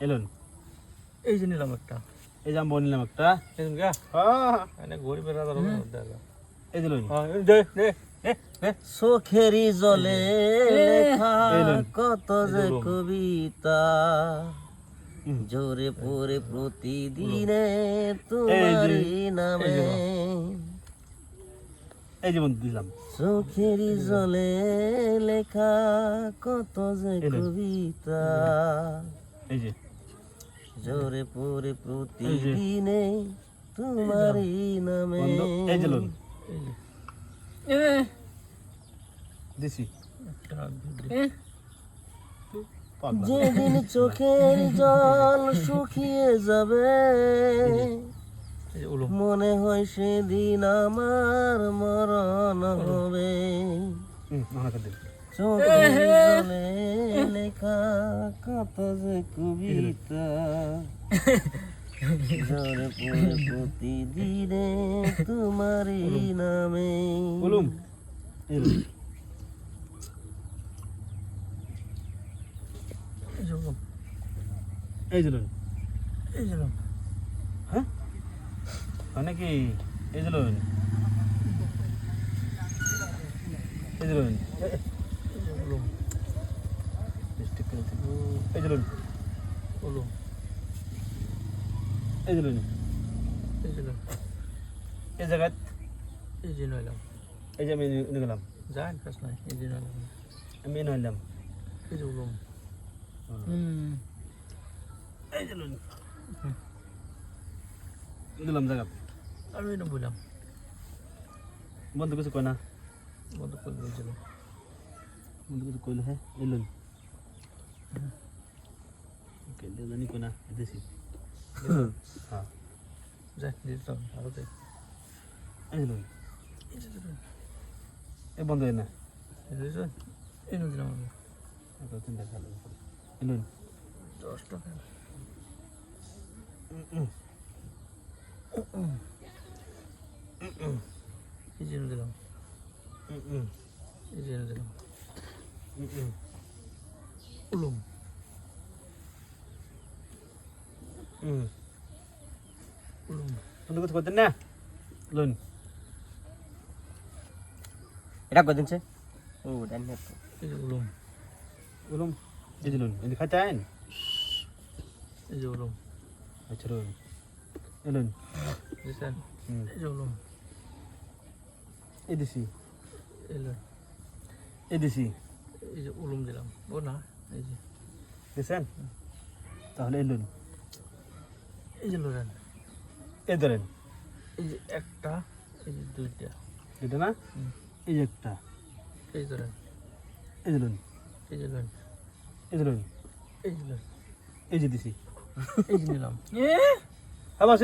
Alone. এই যে নিলাম একটা। এই যে আমি বললাম একটা। গা। হ্যাঁ। এনে গরিবের এই দিলুন দে দে এ এ জলে লেখা কত যে কবিতা। জোরে পড়ে প্রতিদিনে তোমারই নামে। এই যে। বন্ধু দিলাম। চোখেরই জলে লেখা কত যে কবিতা। এই যে। জোরে পরে প্রতিদিনে তোমারই নামে। এই যে লুন এই দিছি। একটা এ। পাগলা। যেদিন চোখের জল শুকিয়ে যাবে মনে হয় সেদিন আমার মরণ হবে। লেখা কত যে কবিতা জোরে পড়ে প্রতিদিনে তোমারই নামে বলুম যে যে হ্যাঁ এই যে লুন এই এই দিন। এই যে লুন এই এই যে উলুম এই জায়গায় এই যে নইলাম এই যে আমি কাজ নাই এই যে নইলাম আমি এনে এই যে উলুম এই যে লুন দিলাম জায়গা আমি বললাম বন্ধু কিছু কয় না? বন্ধ করে দিয়েছিল বন্ধু কিছু কইলে হ্যাঁ? এলুন ওকে জানি কয় না দেশি। হ্যাঁ। যাই দিতাম আরও দেখ। এই যে লুন এই যে। দিলাম এই বন্ধু এনে এই যে এই নয় দিলাম আমি। একটা চিন্তা খেলো এলুন দশ টাকা। দিলাম এই যে দিলাম। উলুম উলুম বন্ধু কিছু করতেন না লুন এটা কদিন সে ও ডান হাত এই উলুম বলুম এই যে লুন এই যে খাইতে আইন এই যে উলুম আচ্ছা লুন দিছেন হুম এই যে উলুম এই দিছি এই দিছি এই যে উলুম দিলাম ও না এই যে দিছেন তাহলে এলুন এই যে লোরেন এই ধরেন এই যে একটা এই যে দুইটা না এই যে একটা এই ধরেন এই যে লুন এই যে লোন এই যে লুন এই যে লোন এই যে দিছি এই যে নিলাম আবার